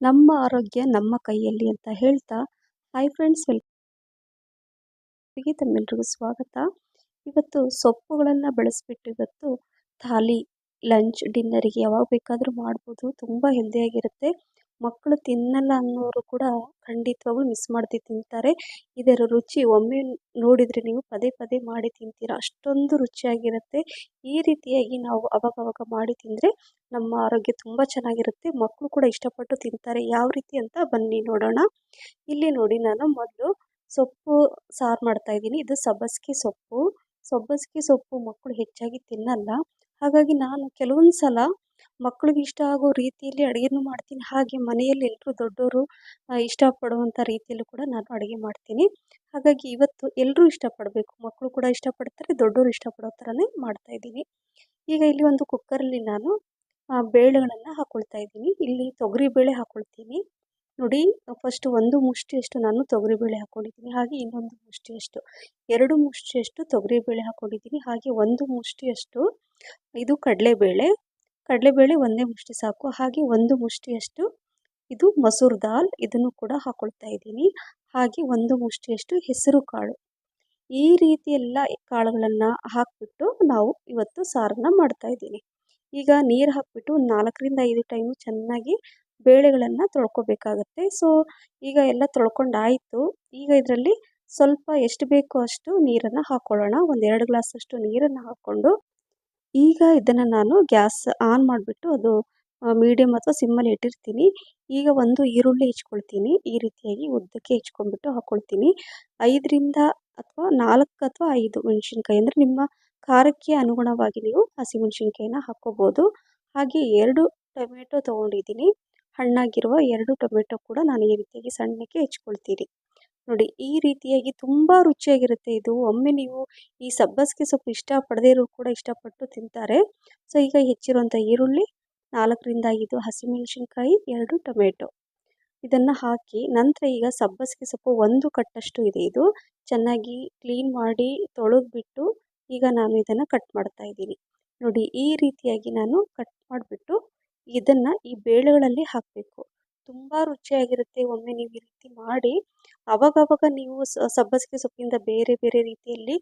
ನಮ್ಮ ಆರೋಗ್ಯ ನಮ್ಮ ಕೈಯಲ್ಲಿ ಅಂತ ಹೇಳ್ತಾ ಹಾಯ್ ಫ್ರೆಂಡ್ಸ್ ವೆಲ್ಕಮ್ ತಮ್ಮೆಲ್ರಿಗೂ ಸ್ವಾಗತ. ಇವತ್ತು ಸೊಪ್ಪುಗಳನ್ನು ಬೆಳೆಸ್ಬಿಟ್ಟು ಇವತ್ತು ಥಾಲಿ, ಲಂಚ್, ಡಿನ್ನರಿಗೆ ಯಾವಾಗ ಬೇಕಾದರೂ ಮಾಡ್ಬೋದು. ತುಂಬ ಹೆಲ್ದಿಯಾಗಿರುತ್ತೆ. ಮಕ್ಕಳು ತಿನ್ನಲ್ಲ ಅನ್ನೋರು ಕೂಡ ಖಂಡಿತವಾಗ್ಲೂ ಮಿಸ್ ಮಾಡ್ತಿ ತಿಂತಾರೆ. ಇದರ ರುಚಿ ಒಮ್ಮೆ ನೋಡಿದರೆ ನೀವು ಪದೇ ಪದೇ ಮಾಡಿ ತಿಂತೀರ? ಅಷ್ಟೊಂದು ರುಚಿಯಾಗಿರುತ್ತೆ. ಈ ರೀತಿಯಾಗಿ ನಾವು ಅವಾಗವಾಗ ಮಾಡಿ ತಿಂದರೆ ನಮ್ಮ ಆರೋಗ್ಯ ತುಂಬ ಚೆನ್ನಾಗಿರುತ್ತೆ. ಮಕ್ಕಳು ಕೂಡ ಇಷ್ಟಪಟ್ಟು ತಿಂತಾರೆ. ಯಾವ ರೀತಿ ಅಂತ ಬನ್ನಿ ನೋಡೋಣ. ಇಲ್ಲಿ ನೋಡಿ ನಾನು ಮೊದಲು ಸೊಪ್ಪು ಸಾರು ಮಾಡ್ತಾ ಇದ್ದೀನಿ. ಇದು ಸಬ್ಬಸಿಗೆ ಸೊಪ್ಪು. ಸಬ್ಬಸಿಗೆ ಸೊಪ್ಪು ಮಕ್ಕಳು ಹೆಚ್ಚಾಗಿ ತಿನ್ನಲ್ಲ. ಹಾಗಾಗಿ ನಾನು ಕೆಲವೊಂದು ಸಲ ಮಕ್ಳಿಗೆ ಇಷ್ಟ ಆಗೋ ರೀತಿಯಲ್ಲಿ ಅಡುಗೆನೂ ಮಾಡ್ತೀನಿ. ಹಾಗೆ ಮನೆಯಲ್ಲಿ ಎಲ್ಲರೂ ದೊಡ್ಡವರು ಇಷ್ಟಪಡುವಂಥ ರೀತಿಯಲ್ಲೂ ಕೂಡ ನಾನು ಅಡುಗೆ ಮಾಡ್ತೀನಿ. ಹಾಗಾಗಿ ಇವತ್ತು ಎಲ್ಲರೂ ಇಷ್ಟಪಡಬೇಕು. ಮಕ್ಕಳು ಕೂಡ ಇಷ್ಟಪಡ್ತಾರೆ ದೊಡ್ಡವರು ಇಷ್ಟಪಡೋ ಥರನೇ ಮಾಡ್ತಾಯಿದ್ದೀನಿ ಈಗ ಇಲ್ಲಿ ಒಂದು ಕುಕ್ಕರಲ್ಲಿ ನಾನು ಬೇಳೆಗಳನ್ನು ಹಾಕ್ಕೊಳ್ತಾ ಇದ್ದೀನಿ. ಇಲ್ಲಿ ತೊಗರಿ ಬೇಳೆ ಹಾಕ್ಕೊಳ್ತೀನಿ ನೋಡಿ ಫಸ್ಟ್ ಒಂದು ಮುಷ್ಟಿಯಷ್ಟು ನಾನು ತೊಗರಿಬೇಳೆ ಹಾಕ್ಕೊಂಡಿದ್ದೀನಿ ಹಾಗೆ ಇನ್ನೊಂದು ಮುಷ್ಟಿಯಷ್ಟು, ಎರಡು ಮುಷ್ಟಿಯಷ್ಟು ತೊಗರಿಬೇಳೆ ಹಾಕ್ಕೊಂಡಿದ್ದೀನಿ ಹಾಗೆ ಒಂದು ಮುಷ್ಟಿಯಷ್ಟು, ಇದು ಕಡಲೆಬೇಳೆ ಕಡಲೆಬೇಳೆ ಒಂದೇ ಮುಷ್ಟಿ ಸಾಕು. ಹಾಗೆ ಒಂದು ಮುಷ್ಟಿಯಷ್ಟು ಇದು ಮಸೂರ್ ದಾಲ್ ಇದನ್ನು ಕೂಡ ಹಾಕೊಳ್ತಾ ಇದ್ದೀನಿ. ಹಾಗೆ ಒಂದು ಮುಷ್ಟಿಯಷ್ಟು ಹೆಸರು ಕಾಳು. ಈ ರೀತಿ ಎಲ್ಲ ಕಾಳುಗಳನ್ನು ಹಾಕಿಬಿಟ್ಟು ನಾವು ಇವತ್ತು ಸಾರನ್ನ ಮಾಡ್ತಾ ಇದ್ದೀನಿ. ಈಗ ನೀರು ಹಾಕಿಬಿಟ್ಟು ನಾಲ್ಕರಿಂದ ಐದು ಟೈಮು ಚೆನ್ನಾಗಿ ಬೇಳೆಗಳನ್ನು ತೊಳ್ಕೊಬೇಕಾಗತ್ತೆ. ಸೊ ಈಗ ಎಲ್ಲ ತೊಳ್ಕೊಂಡಾಯಿತು. ಈಗ ಇದರಲ್ಲಿ ಸ್ವಲ್ಪ ಎಷ್ಟು ಬೇಕೋ ಅಷ್ಟು ನೀರನ್ನು ಹಾಕ್ಕೊಳ್ಳೋಣ ಒಂದು ಎರಡು ಗ್ಲಾಸಷ್ಟು ನೀರನ್ನು ಹಾಕ್ಕೊಂಡು ಈಗ ಇದನ್ನು ನಾನು ಗ್ಯಾಸ್ ಆನ್ ಮಾಡಿಬಿಟ್ಟು ಅದು ಮೀಡಿಯಮ್ ಅಥವಾ ಸಿಮ್ಮಲ್ಲಿ ಇಟ್ಟಿರ್ತೀನಿ. ಈಗ ಒಂದು ಈರುಳ್ಳಿ ಹೆಚ್ಕೊಳ್ತೀನಿ. ಈ ರೀತಿಯಾಗಿ ಉದ್ದಕ್ಕೆ ಹೆಚ್ಕೊಂಡ್ಬಿಟ್ಟು ಹಾಕ್ಕೊಳ್ತೀನಿ ಐದರಿಂದ ಅಥವಾ ನಾಲ್ಕು ಅಥವಾ ಐದು ಮೆಣಸಿನ್ಕಾಯಿ ಅಂದರೆ ನಿಮ್ಮ ಖಾರಕ್ಕೆ ಅನುಗುಣವಾಗಿ ನೀವು ಹಸಿಮೆಣಸಿನ್ಕಾಯಿನ ಹಾಕ್ಕೋಬೋದು. ಹಾಗೆ ಎರಡು ಟೊಮೆಟೊ ತೊಗೊಂಡಿದ್ದೀನಿ. ಹಣ್ಣಾಗಿರುವ ಎರಡು ಟೊಮೆಟೊ ಕೂಡ ನಾನು ಈ ರೀತಿಯಾಗಿ ಸಣ್ಣಕ್ಕೆ ಹೆಚ್ಕೊಳ್ತೀನಿ. ನೋಡಿ, ಈ ರೀತಿಯಾಗಿ ತುಂಬ ರುಚಿಯಾಗಿರುತ್ತೆ ಇದು. ಒಮ್ಮೆ ನೀವು ಈ ಸಬ್ಬಸಿಗೆ ಸೊಪ್ಪು ಇಷ್ಟಪಡದೇ ಇರೋರು ಕೂಡ ಇಷ್ಟಪಟ್ಟು ತಿಂತಾರೆ. ಸೊ, ಈಗ ಹೆಚ್ಚಿರುವಂಥ ಈರುಳ್ಳಿ, ನಾಲ್ಕರಿಂದ ಐದು ಹಸಿಮೆಣಸಿನ್ಕಾಯಿ, ಎರಡು ಟೊಮೆಟೊ. ಇದನ್ನು ಹಾಕಿ ನಂತರ ಈಗ ಸಬ್ಬಸಿಗೆ ಸೊಪ್ಪು ಒಂದು ಕಟ್ಟಷ್ಟು ಇದೆ ಇದು. ಚೆನ್ನಾಗಿ ಕ್ಲೀನ್ ಮಾಡಿ ತೊಳೆದ್ಬಿಟ್ಟು ಈಗ ನಾನು ಇದನ್ನು ಕಟ್ ಮಾಡ್ತಾ ಇದ್ದೀನಿ. ನೋಡಿ, ಈ ರೀತಿಯಾಗಿ ನಾನು ಕಟ್ ಮಾಡಿಬಿಟ್ಟು ಇದನ್ನು ಈ ಬೇಳೆಗಳಲ್ಲಿ ಹಾಕಬೇಕು. ತುಂಬ ರುಚಿಯಾಗಿರುತ್ತೆ. ಒಮ್ಮೆ ನೀವು ಈ ರೀತಿ ಮಾಡಿ ಅವಾಗವಾಗ ನೀವು ಸಬ್ಬಸಿಗೆ ಸೊಪ್ಪಿಂದ ಬೇರೆ ಬೇರೆ ರೀತಿಯಲ್ಲಿ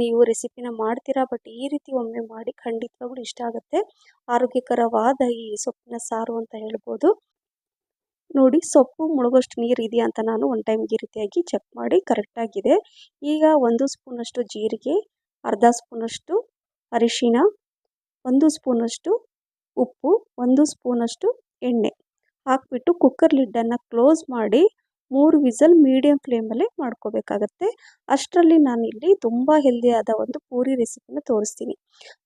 ನೀವು ರೆಸಿಪಿನ ಮಾಡ್ತೀರಾ? ಬಟ್ ಈ ರೀತಿ ಒಮ್ಮೆ ಮಾಡಿ ಖಂಡಿತವಾಗ್ಲೂ ಇಷ್ಟ ಆಗುತ್ತೆ. ಆರೋಗ್ಯಕರವಾದ ಈ ಸೊಪ್ಪಿನ ಸಾರು ಅಂತ ಹೇಳ್ಬೋದು. ನೋಡಿ, ಸೊಪ್ಪು ಮುಳುಗೋಷ್ಟು ನೀರು ಇದೆಯಾ ಅಂತ ನಾನು ಒನ್ ಟೈಮ್ ಈ ರೀತಿಯಾಗಿ ಚೆಕ್ ಮಾಡಿ ಕರೆಕ್ಟಾಗಿದೆ ಈಗ ಒಂದು ಸ್ಪೂನಷ್ಟು ಜೀರಿಗೆ, ಅರ್ಧ ಸ್ಪೂನಷ್ಟು ಅರಿಶಿನ ಒಂದು ಸ್ಪೂನಷ್ಟು ಉಪ್ಪು, ಒಂದು ಸ್ಪೂನಷ್ಟು ಎಣ್ಣೆ ಹಾಕಿಬಿಟ್ಟು ಕುಕ್ಕರ್ ಲಿಡ್ಡನ್ನು ಕ್ಲೋಸ್ ಮಾಡಿ ಮೂರು ವಿಸಲ್ ಮೀಡಿಯಮ್ ಫ್ಲೇಮಲ್ಲೇ ಮಾಡ್ಕೋಬೇಕಾಗತ್ತೆ. ಅಷ್ಟರಲ್ಲಿ ನಾನಿಲ್ಲಿ ತುಂಬ ಹೆಲ್ದಿಯಾದ ಒಂದು ಪೂರಿ ರೆಸಿಪಿನ ತೋರಿಸ್ತೀನಿ.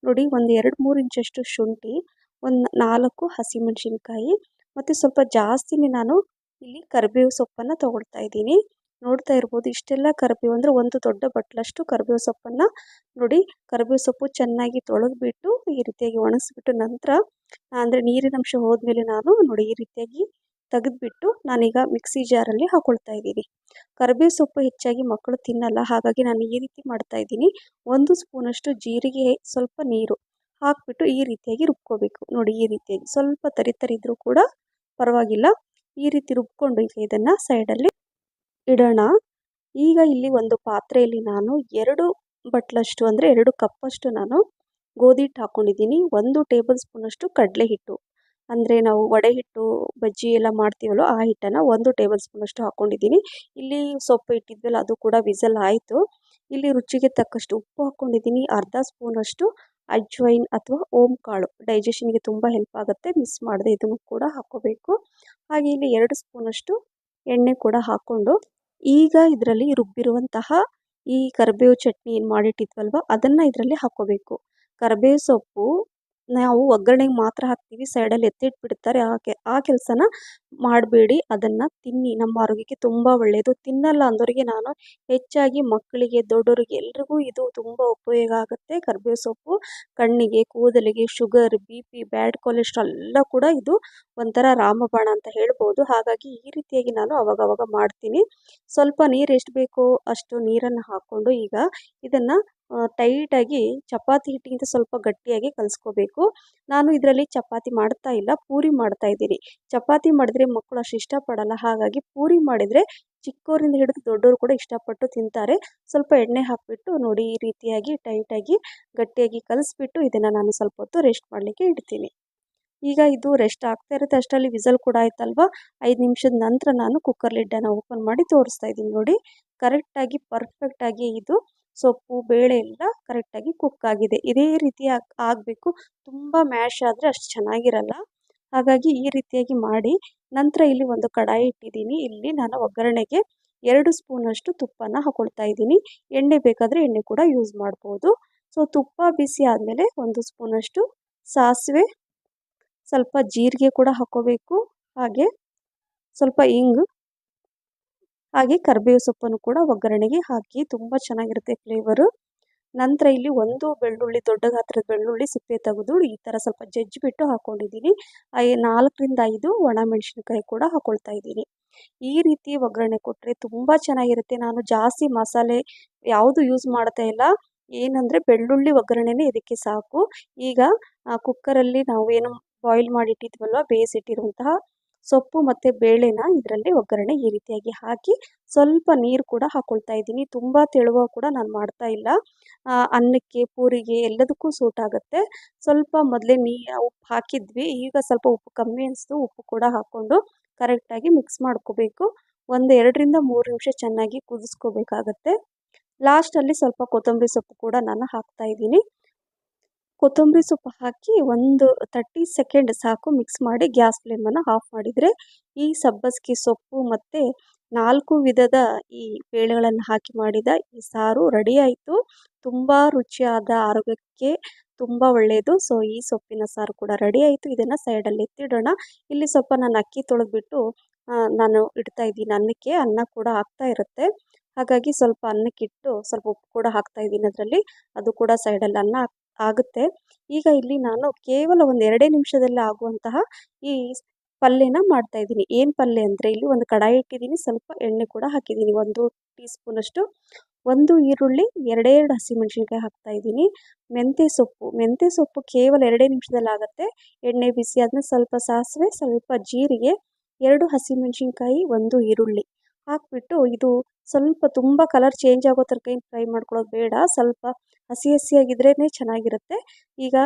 ನೋಡಿ, ಒಂದು ಎರಡು ಮೂರು ಇಂಚಷ್ಟು ಶುಂಠಿ, ಒಂದು ನಾಲ್ಕು ಹಸಿಮೆಣಸಿನ್ಕಾಯಿ ಮತ್ತು ಸ್ವಲ್ಪ ಜಾಸ್ತಿನೇ ನಾನು ಇಲ್ಲಿ ಕರಿಬೇವು ಸೊಪ್ಪನ್ನು ತೊಗೊಳ್ತಾ ಇದ್ದೀನಿ. ನೋಡ್ತಾ ಇರ್ಬೋದು, ಇಷ್ಟೆಲ್ಲ ಕರಿಬೇವು ಅಂದರೆ ಒಂದು ದೊಡ್ಡ ಬಟ್ಲಷ್ಟು ಕರಿಬೇವು ಸೊಪ್ಪನ್ನು ನೋಡಿ, ಕರಿಬೇವು ಸೊಪ್ಪು ಚೆನ್ನಾಗಿ ತೊಳೆದ್ಬಿಟ್ಟು ಈ ರೀತಿಯಾಗಿ ಒಣಗಿಸ್ಬಿಟ್ಟು ನಂತರ, ಅಂದರೆ ನೀರಿನಂಶ ಹೋದ್ಮೇಲೆ ನಾನು ನೋಡಿ ಈ ರೀತಿಯಾಗಿ ತೆಗೆದ್ಬಿಟ್ಟು ನಾನೀಗ ಮಿಕ್ಸಿ ಜಾರಲ್ಲಿ ಹಾಕ್ಕೊಳ್ತಾ ಇದ್ದೀನಿ. ಕರಿಬೇವು ಸೊಪ್ಪು ಹೆಚ್ಚಾಗಿ ಮಕ್ಕಳು ತಿನ್ನಲ್ಲ, ಹಾಗಾಗಿ ನಾನು ಈ ರೀತಿ ಮಾಡ್ತಾ ಇದ್ದೀನಿ. ಒಂದು ಸ್ಪೂನಷ್ಟು ಜೀರಿಗೆ, ಸ್ವಲ್ಪ ನೀರು ಹಾಕಿಬಿಟ್ಟು ಈ ರೀತಿಯಾಗಿ ರುಬ್ಕೋಬೇಕು. ನೋಡಿ ಈ ರೀತಿಯಾಗಿ ಸ್ವಲ್ಪ ತರಿ ತರಿದ್ರೂ ಕೂಡ ಪರವಾಗಿಲ್ಲ. ಈ ರೀತಿ ರುಬ್ಕೊಂಡು ಈಗ ಇದನ್ನು ಸೈಡಲ್ಲಿ ಇಡೋಣ. ಈಗ ಇಲ್ಲಿ ಒಂದು ಪಾತ್ರೆಯಲ್ಲಿ ನಾನು ಎರಡು ಬಟ್ಲಷ್ಟು, ಅಂದರೆ ಎರಡು ಕಪ್ಪಷ್ಟು ನಾನು ಗೋಧಿ ಹಿಟ್ಟು ಹಾಕ್ಕೊಂಡಿದ್ದೀನಿ ಒಂದು ಟೇಬಲ್ ಸ್ಪೂನಷ್ಟು ಕಡಲೆ ಹಿಟ್ಟು. ಅಂದರೆ ನಾವು ವಡೆ ಹಿಟ್ಟು, ಬಜ್ಜಿ ಎಲ್ಲ ಮಾಡ್ತೀವಲ್ಲ ಆ ಹಿಟ್ಟನ್ನು ಒಂದು ಟೇಬಲ್ ಸ್ಪೂನಷ್ಟು ಹಾಕ್ಕೊಂಡಿದ್ದೀನಿ ಇಲ್ಲಿ ಸೊಪ್ಪು ಇಟ್ಟಿದ್ವಲ್ಲ ಅದು ಕೂಡ ವಿಸಲ್ ಆಯಿತು. ಇಲ್ಲಿ ರುಚಿಗೆ ತಕ್ಕಷ್ಟು ಉಪ್ಪು ಹಾಕ್ಕೊಂಡಿದ್ದೀನಿ ಅರ್ಧ ಸ್ಪೂನಷ್ಟು ಅಜ್ವೈನ್ ಅಥವಾ ಓಮ್ ಕಾಳು. ಡೈಜೆಷನ್ಗೆ ತುಂಬ ಹೆಲ್ಪ್ ಆಗುತ್ತೆ ಮಿಸ್ ಮಾಡದೆ ಇದನ್ನು ಕೂಡ ಹಾಕ್ಕೋಬೇಕು ಹಾಗೆ ಇಲ್ಲಿ ಎರಡು ಸ್ಪೂನಷ್ಟು ಎಣ್ಣೆ ಕೂಡ ಹಾಕ್ಕೊಂಡು, ಈಗ ಇದರಲ್ಲಿ ರುಬ್ಬಿರುವಂತಹ ಈ ಕರಿಬೇವು ಚಟ್ನಿ ಏನು ಮಾಡಿಟ್ಟಿದ್ವಲ್ವ, ಅದನ್ನು ಇದರಲ್ಲಿ ಹಾಕ್ಕೋಬೇಕು ಕರಿಬೇವು ಸೊಪ್ಪು ನಾವು ಒಗ್ಗರಣೆಗೆ ಮಾತ್ರ ಹಾಕ್ತೀವಿ ಸೈಡಲ್ಲಿ ಎತ್ತಿಟ್ಬಿಡ್ತಾರೆ. ಆ ಕೆ, ಆ ಕೆಲಸನ ಮಾಡಬೇಡಿ, ಅದನ್ನು ತಿನ್ನಿ. ನಮ್ಮ ಆರೋಗ್ಯಕ್ಕೆ ತುಂಬ ಒಳ್ಳೆಯದು ತಿನ್ನಲ್ಲ ಅಂದವರಿಗೆ ನಾನು ಹೆಚ್ಚಾಗಿ ಮಕ್ಕಳಿಗೆ ದೊಡ್ಡವರಿಗೆ ಎಲ್ರಿಗೂ ಇದು ತುಂಬ ಉಪಯೋಗ ಆಗುತ್ತೆ. ಕರ್ಬೇವು ಸೊಪ್ಪು, ಕಣ್ಣಿಗೆ, ಕೂದಲಿಗೆ, sugar, B P, bad cholesterol ಎಲ್ಲ ಕೂಡ ಇದು ಒಂಥರ ರಾಮಬಾಣ ಅಂತ ಹೇಳ್ಬೋದು. ಹಾಗಾಗಿ ಈ ರೀತಿಯಾಗಿ ನಾನು ಅವಾಗವಾಗ ಮಾಡ್ತೀನಿ. ಸ್ವಲ್ಪ ನೀರು ಎಷ್ಟು ಬೇಕೋ ಅಷ್ಟು ನೀರನ್ನು ಹಾಕ್ಕೊಂಡು ಈಗ ಇದನ್ನು ಟೈಟಾಗಿ ಚಪಾತಿ ಹಿಟ್ಟಿಗಿಂತ ಸ್ವಲ್ಪ ಗಟ್ಟಿಯಾಗಿ ಕಲಿಸ್ಕೋಬೇಕು. ನಾನು ಇದರಲ್ಲಿ ಚಪಾತಿ ಮಾಡ್ತಾ ಇಲ್ಲ, ಪೂರಿ ಮಾಡ್ತಾ ಇದ್ದೀನಿ. ಚಪಾತಿ ಮಾಡಿದ್ರೆ ಮಕ್ಕಳು ಅಷ್ಟು ಇಷ್ಟಪಡಲ್ಲ, ಹಾಗಾಗಿ ಪೂರಿ ಮಾಡಿದರೆ ಚಿಕ್ಕವರಿಂದ ಹಿಡಿದು ದೊಡ್ಡವರು ಕೂಡ ಇಷ್ಟಪಟ್ಟು ತಿಂತಾರೆ. ಸ್ವಲ್ಪ ಎಣ್ಣೆ ಹಾಕಿಬಿಟ್ಟು ನೋಡಿ ಈ ರೀತಿಯಾಗಿ ಟೈಟಾಗಿ ಗಟ್ಟಿಯಾಗಿ ಕಲಿಸ್ಬಿಟ್ಟು ಇದನ್ನು ನಾನು ಸ್ವಲ್ಪ ಹೊತ್ತು ರೆಸ್ಟ್ ಮಾಡಲಿಕ್ಕೆ ಇಡ್ತೀನಿ. ಈಗ ಇದು ರೆಸ್ಟ್ ಆಗ್ತಾ ಇರುತ್ತೆ. ಅಷ್ಟರಲ್ಲಿ ವಿಸಲ್ ಕೂಡ ಆಯ್ತಲ್ವಾ? ಐದು ನಿಮಿಷದ ನಂತರ ನಾನು ಕುಕ್ಕರ್ ಲಿಡ್ಡನ್ನು ಓಪನ್ ಮಾಡಿ ತೋರಿಸ್ತಾ ಇದ್ದೀನಿ ನೋಡಿ. ಕರೆಕ್ಟಾಗಿ ಪರ್ಫೆಕ್ಟಾಗಿ ಇದು ಸೊಪ್ಪು, ಬೇಳೆ ಎಲ್ಲ ಕರೆಕ್ಟಾಗಿ ಕುಕ್ ಆಗಿದೆ. ಇದೇ ರೀತಿ ಆಗಬೇಕು. ತುಂಬ ಮ್ಯಾಶ್ ಆದರೆ ಅಷ್ಟು ಚೆನ್ನಾಗಿರಲ್ಲ. ಹಾಗಾಗಿ ಈ ರೀತಿಯಾಗಿ ಮಾಡಿ ನಂತರ ಇಲ್ಲಿ ಒಂದು ಕಡಾಯಿ ಇಟ್ಟಿದ್ದೀನಿ. ಇಲ್ಲಿ ನಾನು ಒಗ್ಗರಣೆಗೆ ಎರಡು ಸ್ಪೂನಷ್ಟು ತುಪ್ಪನ ಹಾಕೊಳ್ತಾ ಇದ್ದೀನಿ. ಎಣ್ಣೆ ಬೇಕಾದರೆ ಎಣ್ಣೆ ಕೂಡ ಯೂಸ್ ಮಾಡ್ಬೋದು. ಸೊ ತುಪ್ಪ ಬಿಸಿ ಆದಮೇಲೆ ಒಂದು ಸ್ಪೂನಷ್ಟು ಸಾಸಿವೆ, ಸ್ವಲ್ಪ ಜೀರಿಗೆ ಕೂಡ ಹಾಕ್ಕೋಬೇಕು ಹಾಗೆ ಸ್ವಲ್ಪ ಇಂಗು ಹಾಗೆ ಕರಿಬೇವು ಸೊಪ್ಪನ್ನು ಕೂಡ ಒಗ್ಗರಣೆಗೆ ಹಾಕಿ ತುಂಬ ಚೆನ್ನಾಗಿರುತ್ತೆ ಫ್ಲೇವರು ನಂತರ ಇಲ್ಲಿ ಒಂದು ಬೆಳ್ಳುಳ್ಳಿ, ದೊಡ್ಡ ಗಾತ್ರದ ಬೆಳ್ಳುಳ್ಳಿ ಸಿಪ್ಪೆ ತೆಗೆದು ಈ ಥರ ಸ್ವಲ್ಪ ಜಜ್ಜಿಬಿಟ್ಟು ಹಾಕ್ಕೊಂಡಿದ್ದೀನಿ ನಾಲ್ಕರಿಂದ ಐದು ಒಣಮೆಣಸಿನ್ಕಾಯಿ ಕೂಡ ಹಾಕ್ಕೊಳ್ತಾ ಇದ್ದೀನಿ. ಈ ರೀತಿ ಒಗ್ಗರಣೆ ಕೊಟ್ಟರೆ ತುಂಬ ಚೆನ್ನಾಗಿರುತ್ತೆ. ನಾನು ಜಾಸ್ತಿ ಮಸಾಲೆ ಯಾವುದು ಯೂಸ್ ಮಾಡ್ತಾ ಇಲ್ಲ. ಏನಂದರೆ ಬೆಳ್ಳುಳ್ಳಿ ಒಗ್ಗರಣೆನೇ ಇದಕ್ಕೆ ಸಾಕು. ಈಗ ಕುಕ್ಕರಲ್ಲಿ ನಾವು ಏನು ಬಾಯ್ಲ್ ಮಾಡಿಟ್ಟಿದ್ವಲ್ವ, ಬೇಯಿಸಿಟ್ಟಿರುವಂತಹ ಸೊಪ್ಪು ಮತ್ತು ಬೇಳೆನ ಇದರಲ್ಲಿ ಒಗ್ಗರಣೆ ಈ ರೀತಿಯಾಗಿ ಹಾಕಿ ಸ್ವಲ್ಪ ನೀರು ಕೂಡ ಹಾಕ್ಕೊಳ್ತಾ ಇದ್ದೀನಿ. ತುಂಬ ತೆಳುವ ಕೂಡ ನಾನು ಮಾಡ್ತಾ ಇಲ್ಲ. ಅನ್ನಕ್ಕೆ, ಪೂರಿಗೆ ಎಲ್ಲದಕ್ಕೂ ಸೂಟ್ ಆಗುತ್ತೆ ಸ್ವಲ್ಪ ಮೊದಲೇ ನೀ, ಉಪ್ಪು ಹಾಕಿದ್ವಿ. ಈಗ ಸ್ವಲ್ಪ ಉಪ್ಪು ಕಮ್ಮಿ ಅನಿಸ್ತು. ಉಪ್ಪು ಕೂಡ ಹಾಕ್ಕೊಂಡು ಕರೆಕ್ಟಾಗಿ ಮಿಕ್ಸ್ ಮಾಡ್ಕೋಬೇಕು. ಒಂದು ಎರಡರಿಂದ ಮೂರು ನಿಮಿಷ ಚೆನ್ನಾಗಿ ಕುದಿಸ್ಕೋಬೇಕಾಗತ್ತೆ. ಲಾಸ್ಟಲ್ಲಿ ಸ್ವಲ್ಪ ಕೊತ್ತಂಬರಿ ಸೊಪ್ಪು ಕೂಡ ನಾನು ಹಾಕ್ತಾ ಇದ್ದೀನಿ. ಕೊತ್ತಂಬರಿ ಸೊಪ್ಪು ಹಾಕಿ ಒಂದು ತರ್ಟಿ ಸೆಕೆಂಡ್ ಸಾಕು ಮಿಕ್ಸ್ ಮಾಡಿ ಗ್ಯಾಸ್ ಫ್ಲೇಮನ್ನು ಆಫ್ ಮಾಡಿದರೆ ಈ ಸಬ್ಬಸಿಗೆ ಸೊಪ್ಪು ಮತ್ತು ನಾಲ್ಕು ವಿಧದ ಈ ಬೇಳೆಗಳನ್ನು ಹಾಕಿ ಮಾಡಿದ ಈ ಸಾರು ರೆಡಿ ಆಯಿತು. ತುಂಬ ರುಚಿಯಾದ, ಆರೋಗ್ಯಕ್ಕೆ ತುಂಬ ಒಳ್ಳೆಯದು ಸೊ ಈ ಸೊಪ್ಪಿನ ಸಾರು ಕೂಡ ರೆಡಿ ಆಯಿತು. ಇದನ್ನು ಸೈಡಲ್ಲಿ ಎತ್ತಿಡೋಣ. ಇಲ್ಲಿ ಸ್ವಲ್ಪ ನಾನು ಅಕ್ಕಿ ತೊಳೆದ್ಬಿಟ್ಟು ನಾನು ಇಡ್ತಾ ಇದ್ದೀನಿ. ಅನ್ನಕ್ಕೆ ಅನ್ನ ಕೂಡ ಆಗ್ತಾ ಇರುತ್ತೆ. ಹಾಗಾಗಿ ಸ್ವಲ್ಪ ಅನ್ನಕ್ಕಿಟ್ಟು ಸ್ವಲ್ಪ ಉಪ್ಪು ಕೂಡ ಹಾಕ್ತಾ ಇದ್ದೀನಿ ಅದರಲ್ಲಿ. ಅದು ಕೂಡ ಸೈಡಲ್ಲಿ ಅನ್ನ ಆಗುತ್ತೆ. ಈಗ ಇಲ್ಲಿ ನಾನು ಕೇವಲ ಒಂದು ಎರಡೇ ನಿಮಿಷದಲ್ಲಿ ಆಗುವಂತಹ ಈ ಪಲ್ಯನ ಮಾಡ್ತಾ ಇದ್ದೀನಿ. ಏನು ಪಲ್ಯ ಅಂದರೆ ಇಲ್ಲಿ ಒಂದು ಕಡಾಯಿ ಇಟ್ಟಿದ್ದೀನಿ. ಸ್ವಲ್ಪ ಎಣ್ಣೆ ಕೂಡ ಹಾಕಿದ್ದೀನಿ. ಒಂದು ಟೀ ಸ್ಪೂನಷ್ಟು ಒಂದು ಈರುಳ್ಳಿ, ಎರಡೆರಡು ಹಸಿಮೆಣ್ಸಿನ್ಕಾಯಿ ಹಾಕ್ತಾ ಇದ್ದೀನಿ. ಮೆಂತ್ಯ ಸೊಪ್ಪು. ಮೆಂತ್ಯ ಸೊಪ್ಪು ಕೇವಲ ಎರಡೇ ನಿಮಿಷದಲ್ಲಿ ಆಗುತ್ತೆ. ಎಣ್ಣೆ ಬಿಸಿ ಆದಮೇಲೆ ಸ್ವಲ್ಪ ಸಾಸಿವೆ, ಸ್ವಲ್ಪ ಜೀರಿಗೆ, ಎರಡು ಹಸಿಮೆಣ್ಸಿನ್ಕಾಯಿ, ಒಂದು ಈರುಳ್ಳಿ. ಹಾಕ್ಬಿಟ್ಟು ಇದು ಸ್ವಲ್ಪ ತುಂಬ ಕಲರ್ ಚೇಂಜ್ ಆಗೋ ತನಕ ಏನು ಫ್ರೈ ಮಾಡ್ಕೊಳ್ಳೋದು ಬೇಡ. ಸ್ವಲ್ಪ ಹಸಿ ಹಸಿಯಾಗಿದ್ರೇ ಚೆನ್ನಾಗಿರುತ್ತೆ. ಈಗ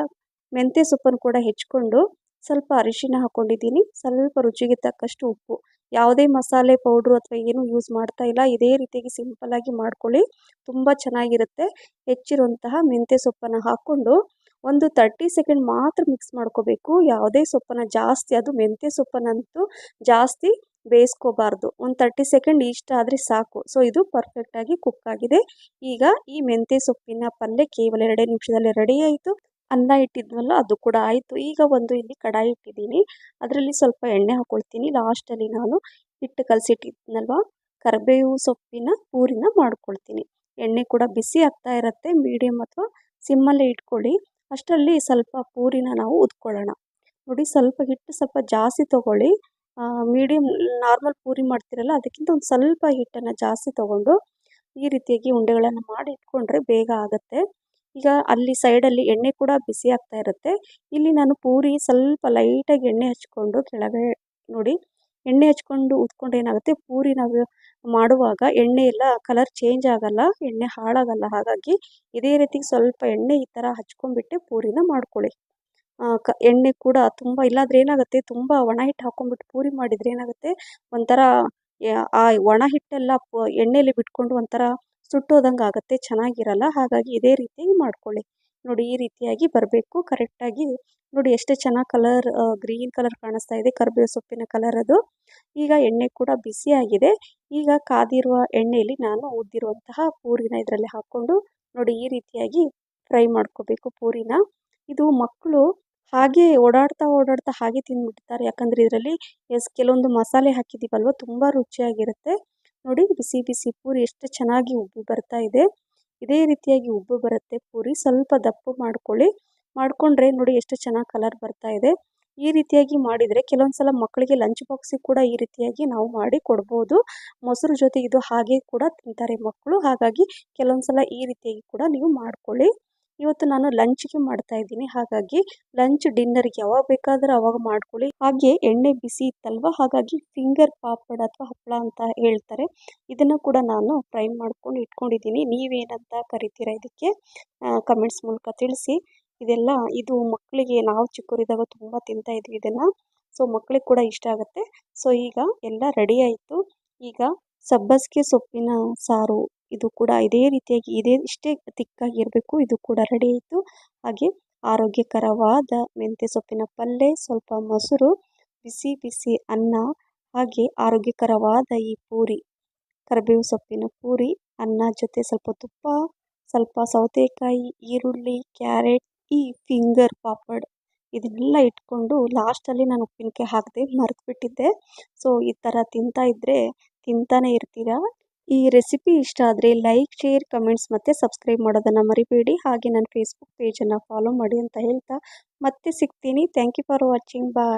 ಮೆಂತ್ಯ ಸೊಪ್ಪನ್ನು ಕೂಡ ಹೆಚ್ಕೊಂಡು ಸ್ವಲ್ಪ ಅರಿಶಿನ ಹಾಕ್ಕೊಂಡಿದ್ದೀನಿ ಸ್ವಲ್ಪ ರುಚಿಗೆ ತಕ್ಕಷ್ಟು ಉಪ್ಪು. ಯಾವುದೇ ಮಸಾಲೆ ಪೌಡ್ರು ಅಥವಾ ಏನು ಯೂಸ್ ಮಾಡ್ತಾ ಇಲ್ಲ. ಇದೇ ರೀತಿಯಾಗಿ ಸಿಂಪಲ್ಲಾಗಿ ಮಾಡ್ಕೊಳ್ಳಿ. ತುಂಬ ಚೆನ್ನಾಗಿರುತ್ತೆ. ಹೆಚ್ಚಿರುವಂತಹ ಮೆಂತ್ಯ ಸೊಪ್ಪನ್ನು ಹಾಕ್ಕೊಂಡು ಒಂದು ತರ್ಟಿ ಸೆಕೆಂಡ್ ಮಾತ್ರ ಮಿಕ್ಸ್ ಮಾಡ್ಕೋಬೇಕು. ಯಾವುದೇ ಸೊಪ್ಪನ್ನು ಜಾಸ್ತಿ, ಅದು ಮೆಂತ್ಯ ಸೊಪ್ಪನ್ನಂತೂ ಜಾಸ್ತಿ ಬೇಯಿಸ್ಕೋಬಾರ್ದು. ಒಂದು ತರ್ಟಿ ಸೆಕೆಂಡ್ ಇಷ್ಟ ಆದರೆ ಸಾಕು. ಸೊ ಇದು ಪರ್ಫೆಕ್ಟಾಗಿ ಕುಕ್ ಆಗಿದೆ. ಈಗ ಈ ಮೆಂತ್ಯ ಸೊಪ್ಪಿನ ಪಲ್ಯ ಕೇವಲ ಎರಡೇ ನಿಮಿಷದಲ್ಲಿ ರೆಡಿ ಆಯಿತು. ಅನ್ನ ಇಟ್ಟಿದ್ವಲ್ಲ, ಅದು ಕೂಡ ಆಯಿತು. ಈಗ ಒಂದು ಇಲ್ಲಿ ಕಡಾಯಿ ಇಟ್ಟಿದ್ದೀನಿ. ಅದರಲ್ಲಿ ಸ್ವಲ್ಪ ಎಣ್ಣೆ ಹಾಕ್ಕೊಳ್ತೀನಿ ಲಾಸ್ಟಲ್ಲಿ ನಾನು ಹಿಟ್ಟು ಕಲಸಿಟ್ಟಿದ್ನಲ್ವ? ಕರಿಬೇವು ಸೊಪ್ಪಿನ ಪೂರಿನ ಮಾಡ್ಕೊಳ್ತೀನಿ. ಎಣ್ಣೆ ಕೂಡ ಬಿಸಿ ಆಗ್ತಾ ಇರುತ್ತೆ. ಮೀಡಿಯಮ್ ಅಥವಾ ಸಿಮ್ಮಲ್ಲೇ ಇಟ್ಕೊಳ್ಳಿ. ಅಷ್ಟರಲ್ಲಿ ಸ್ವಲ್ಪ ಪೂರಿನ ನಾವು ಉದ್ಕೊಳ್ಳೋಣ. ನೋಡಿ, ಸ್ವಲ್ಪ ಹಿಟ್ಟು ಸ್ವಲ್ಪ ಜಾಸ್ತಿ ತೊಗೊಳ್ಳಿ. ಮೀಡಿಯಮ್ ನಾರ್ಮಲ್ ಪೂರಿ ಮಾಡ್ತೀರಲ್ಲ, ಅದಕ್ಕಿಂತ ಒಂದು ಸ್ವಲ್ಪ ಹಿಟ್ಟನ್ನು ಜಾಸ್ತಿ ತೊಗೊಂಡು ಈ ರೀತಿಯಾಗಿ ಉಂಡೆಗಳನ್ನು ಮಾಡಿ ಇಟ್ಕೊಂಡ್ರೆ ಬೇಗ ಆಗುತ್ತೆ. ಈಗ ಅಲ್ಲಿ ಸೈಡಲ್ಲಿ ಎಣ್ಣೆ ಕೂಡ ಬಿಸಿ ಆಗ್ತಾ ಇರುತ್ತೆ. ಇಲ್ಲಿ ನಾನು ಪೂರಿ ಸ್ವಲ್ಪ ಲೈಟಾಗಿ ಎಣ್ಣೆ ಹಚ್ಕೊಂಡು ಕೆಳಗೆ ನೋಡಿ, ಎಣ್ಣೆ ಹಚ್ಕೊಂಡು ಉತ್ಕೊಂಡು ಏನಾಗುತ್ತೆ, ಪೂರಿ ನಾವು ಮಾಡುವಾಗ ಎಣ್ಣೆ ಎಲ್ಲ ಕಲರ್ ಚೇಂಜ್ ಆಗಲ್ಲ, ಎಣ್ಣೆ ಹಾಳಾಗಲ್ಲ. ಹಾಗಾಗಿ ಇದೇ ರೀತಿ ಸ್ವಲ್ಪ ಎಣ್ಣೆ ಈ ಥರ ಹಚ್ಕೊಂಡ್ಬಿಟ್ಟೆ ಪೂರಿನ ಮಾಡ್ಕೊಳ್ಳಿ. ಕ, ಎಣ್ಣೆ ಕೂಡ ತುಂಬ ಇಲ್ಲಾಂದ್ರೆ ಏನಾಗುತ್ತೆ, ತುಂಬ ಒಣ ಹಿಟ್ಟು ಹಾಕೊಂಡ್ಬಿಟ್ಟು ಪೂರಿ ಮಾಡಿದರೆ ಏನಾಗುತ್ತೆ, ಒಂಥರ ಆ ಒಣ ಹಿಟ್ಟೆಲ್ಲ ಪ ಎಣ್ಣೆಯಲ್ಲಿ ಬಿಟ್ಕೊಂಡು ಒಂಥರ ಸುಟ್ಟೋದಂಗೆ ಆಗುತ್ತೆ, ಚೆನ್ನಾಗಿರಲ್ಲ, ಹಾಗಾಗಿ ಇದೇ ರೀತಿ ಮಾಡ್ಕೊಳ್ಳಿ. ನೋಡಿ, ಈ ರೀತಿಯಾಗಿ ಬರಬೇಕು, ಕರೆಕ್ಟಾಗಿ. ನೋಡಿ, ಎಷ್ಟು ಚೆನ್ನಾಗಿ ಕಲರ್ ಗ್ರೀನ್ ಕಲರ್ ಕಾಣಿಸ್ತಾ ಇದೆ ಕರ್ಬೇವು ಸೊಪ್ಪಿನ ಕಲರ್ ಅದು. ಈಗ ಎಣ್ಣೆ ಕೂಡ ಬಿಸಿಯಾಗಿದೆ ಈಗ ಕಾದಿರುವ ಎಣ್ಣೆಯಲ್ಲಿ ನಾನು ಉದ್ದಿರುವಂತಹ ಪೂರಿನ ಇದರಲ್ಲಿ ಹಾಕ್ಕೊಂಡು, ನೋಡಿ, ಈ ರೀತಿಯಾಗಿ ಫ್ರೈ ಮಾಡ್ಕೋಬೇಕು ಪೂರಿನ. ಇದು ಮಕ್ಕಳು ಹಾಗೆ ಓಡಾಡ್ತಾ ಓಡಾಡ್ತಾ ಹಾಗೆ ತಿಂದ್ಬಿಡ್ತಾರೆ. ಯಾಕಂದರೆ ಇದರಲ್ಲಿ ಎಸ್ ಕೆಲವೊಂದು ಮಸಾಲೆ ಹಾಕಿದ್ದೀವಲ್ವ ತುಂಬ ರುಚಿಯಾಗಿರುತ್ತೆ. ನೋಡಿ, ಬಿಸಿ ಬಿಸಿ ಪೂರಿ ಎಷ್ಟು ಚೆನ್ನಾಗಿ ಉಬ್ಬಿ ಬರ್ತಾ ಇದೆ. ಇದೇ ರೀತಿಯಾಗಿ ಉಬ್ಬು ಬರುತ್ತೆ ಪೂರಿ. ಸ್ವಲ್ಪ ದಪ್ಪ ಮಾಡ್ಕೊಳ್ಳಿ. ಮಾಡಿಕೊಂಡ್ರೆ ನೋಡಿ ಎಷ್ಟು ಚೆನ್ನಾಗಿ ಕಲರ್ ಬರ್ತಾ ಇದೆ. ಈ ರೀತಿಯಾಗಿ ಮಾಡಿದರೆ ಕೆಲವೊಂದು ಸಲ ಮಕ್ಕಳಿಗೆ ಲಂಚ್ ಬಾಕ್ಸಿಗೆ ಕೂಡ ಈ ರೀತಿಯಾಗಿ ನಾವು ಮಾಡಿ ಕೊಡ್ಬೋದು. ಮೊಸರು ಜೊತೆ ಇದು ಹಾಗೆ ಕೂಡ ತಿಂತಾರೆ ಮಕ್ಕಳು. ಹಾಗಾಗಿ ಕೆಲವೊಂದು ಸಲ ಈ ರೀತಿಯಾಗಿ ಕೂಡ ನೀವು ಮಾಡ್ಕೊಳ್ಳಿ. ಇವತ್ತು ನಾನು ಲಂಚ್ಗೆ ಮಾಡ್ತಾ ಇದ್ದೀನಿ. ಹಾಗಾಗಿ ಲಂಚ್ ಡಿನ್ನರ್ಗೆ ಯಾವಾಗ ಬೇಕಾದರೂ ಅವಾಗ ಮಾಡ್ಕೊಳ್ಳಿ. ಹಾಗೆ ಎಣ್ಣೆ ಬಿಸಿ ಇತ್ತಲ್ವ? ಹಾಗಾಗಿ ಫಿಂಗರ್ ಪಾಪಡ್ ಅಥವಾ ಹಪ್ಪಳ ಅಂತ ಹೇಳ್ತಾರೆ. ಇದನ್ನು ಕೂಡ ನಾನು ಫ್ರೈ ಮಾಡ್ಕೊಂಡು ಇಟ್ಕೊಂಡಿದ್ದೀನಿ. ನೀವೇನಂತ ಕರಿತೀರಾ ಇದಕ್ಕೆ? ಕಮೆಂಟ್ಸ್ ಮೂಲಕ ತಿಳಿಸಿ. ಇದೆಲ್ಲ, ಇದು ಮಕ್ಕಳಿಗೆ, ನಾವು ಚಿಕ್ಕವರಿದ್ದಾಗ ತುಂಬ ತಿಂತಾ ಇದ್ವಿ ಇದನ್ನು. ಸೊ, ಮಕ್ಕಳಿಗೆ ಕೂಡ ಇಷ್ಟ ಆಗುತ್ತೆ. ಸೊ, ಈಗ ಎಲ್ಲ ರೆಡಿ ಆಯಿತು. ಈಗ ಸಬ್ಬಸಿಗೆ ಸೊಪ್ಪಿನ ಸಾರು ಇದು ಕೂಡ ಇದೇ ರೀತಿಯಾಗಿ, ಇದೇ, ಇಷ್ಟೇ ತಿಕ್ಕಾಗಿರಬೇಕು ಇದು ಕೂಡ ರೆಡಿ ಆಯಿತು. ಹಾಗೆ ಆರೋಗ್ಯಕರವಾದ ಮೆಂತ್ಯ ಸೊಪ್ಪಿನ ಪಲ್ಯ ಸ್ವಲ್ಪ ಮೊಸರು, ಬಿಸಿ ಬಿಸಿ ಅನ್ನ, ಹಾಗೆ ಆರೋಗ್ಯಕರವಾದ ಈ ಪೂರಿ, ಕರಿಬೇವು ಸೊಪ್ಪಿನ ಪೂರಿ, ಅನ್ನ ಜೊತೆ ಸ್ವಲ್ಪ ತುಪ್ಪ, ಸ್ವಲ್ಪ ಸೌತೆಕಾಯಿ, ಈರುಳ್ಳಿ, ಕ್ಯಾರೆಟ್, ಈ ಫಿಂಗರ್ ಪಾಪಡ್ ಇದನ್ನೆಲ್ಲ ಇಟ್ಕೊಂಡು ಲಾಸ್ಟಲ್ಲಿ ನಾನು ಉಪ್ಪಿನಕಾಯಿ ಹಾಕಿದೆ ಮರೆತುಬಿಟ್ಟಿದ್ದೆ. ಸೊ ಈ ಥರ ತಿಂತಾ ಇದ್ದರೆ ತಿಂತಾನೆ ಇರ್ತೀರಾ? ಈ ರೆಸಿಪಿ ಇಷ್ಟ ಆದರೆ ಲೈಕ್ ಶೇರ್ ಕಮೆಂಟ್ಸ್ ಮತ್ತು ಸಬ್ಸ್ಕ್ರೈಬ್ ಮಾಡೋದನ್ನು ಮರಿಬೇಡಿ. ಹಾಗೆ ನನ್ನ ಫೇಸ್ಬುಕ್ ಪೇಜನ್ನು ಫಾಲೋ ಮಾಡಿ ಅಂತ ಹೇಳ್ತಾ ಮತ್ತೆ ಸಿಗ್ತೀನಿ. Thank you for watching bye